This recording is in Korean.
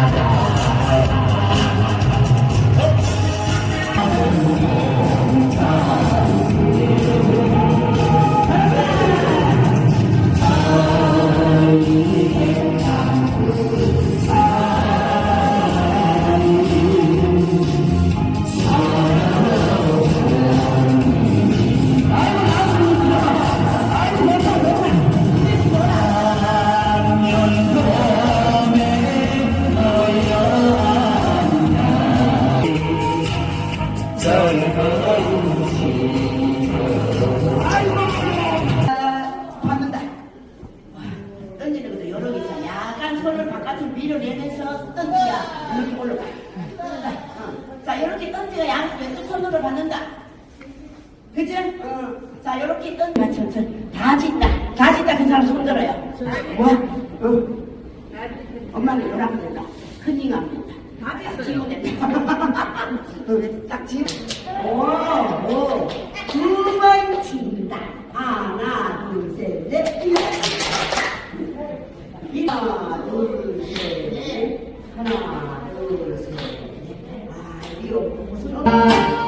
nada. 받는다. 와, 던지는 것도 여러 개 있어. 약간 손을 바깥으로 밀어내면서 던지야 이렇게 올라가. 어. 자, 이렇게 던지가 양 왼쪽 손으로 받는다. 그치? 어. 자, 이렇게 던지. 아, 천천히. 다 짓다. 다 짓다. 그 사람 손 들어요. 뭐? 어. 엄마는 요랑 된다. 큰이가 안 된다. 다 된다. 어, 딱 지고. 오, 오. 두번 친다. 하나, 둘, 셋, 넷. 하나, 둘, 셋, 넷. 하나, 둘, 셋, 넷. 아, 이거 무슨. 아,